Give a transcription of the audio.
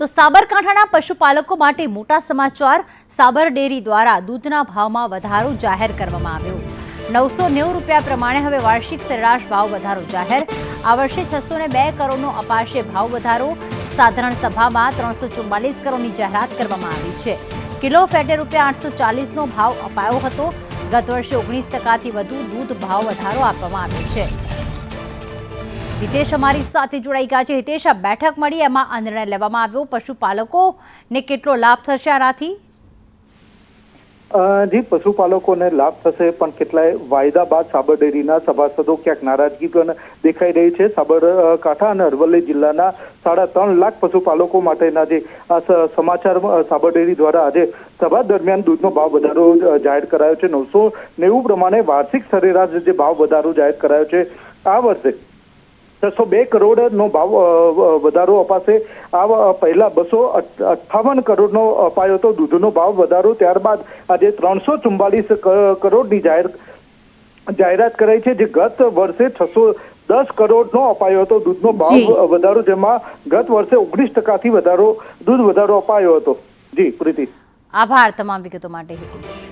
તો સાબરકાંઠાના પશુપાલકો માટે મોટા સમાચાર સાબર ડેરી દ્વારા દૂધના ભાવમાં વધારો જાહેર કરવામાં આવ્યો. નવસો નેવું રૂપિયા પ્રમાણે હવે વાર્ષિક સરેરાશ ભાવ વધારો જાહેર. આ વર્ષે છસો બે કરોડનો અપાશે ભાવ વધારો. સાધારણ સભામાં ત્રણસો ચુમ્માલીસ કરોડની જાહેરાત કરવામાં આવી છે. કિલો ફેટે રૂપિયા આઠસો ચાલીસનો ભાવ અપાયો હતો. ગત વર્ષે ઓગણીસ ટકાથી વધુ દૂધ ભાવ વધારો આપવામાં આવ્યો છે. હિતેશ અમારી સાથે જોડાઈ ગયા છે. હિતેશ, આ બેઠક મળી, એમાં આ નિર્ણય લેવામાં આવ્યો. પશુપાલકોને કેટલો લાભ થશે આનાથી? જી, પશુપાલકોને લાભ થશે, પણ કેટલાય વાયદા બાદ સાબર ડેરીના સભાસદો ક્યાંક નારાજગી પણ દેખાઈ રહી છે. સાબરકાંઠા અને અરવલ્લી જિલ્લાના સાડા ત્રણ લાખ પશુપાલકો માટેના જે સમાચાર સાબર ડેરી દ્વારા આજે સભા દરમિયાન દૂધનો ભાવ વધારો જાહેર કરાયો છે. નવસો નેવું પ્રમાણે વાર્ષિક સરેરાશ જે ભાવ વધારો જાહેર કરાયો છે. આ વર્ષે છસો બે કરોડનો ભાવ વધારો અપાશે. આ પહેલા બસો અઠ્ઠાવન કરોડનો અપાયો હતો. દૂધનો ભાવ વધારો ત્યારબાદ આજે ત્રણસો ચુમ્બાલીસ કરોડની જાહેર જાહેરાત કરાઈ છે જે ગત વર્ષે છસો દસ કરોડનો અપાયો હતો. દૂધનો ભાવ વધારો જેમાં ગત વર્ષે ઓગણીસ ટકાથી વધારો દૂધ વધારો અપાયો હતો. જી પ્રીતિ. આભાર તમામ વિગતો માટે હિતેશ.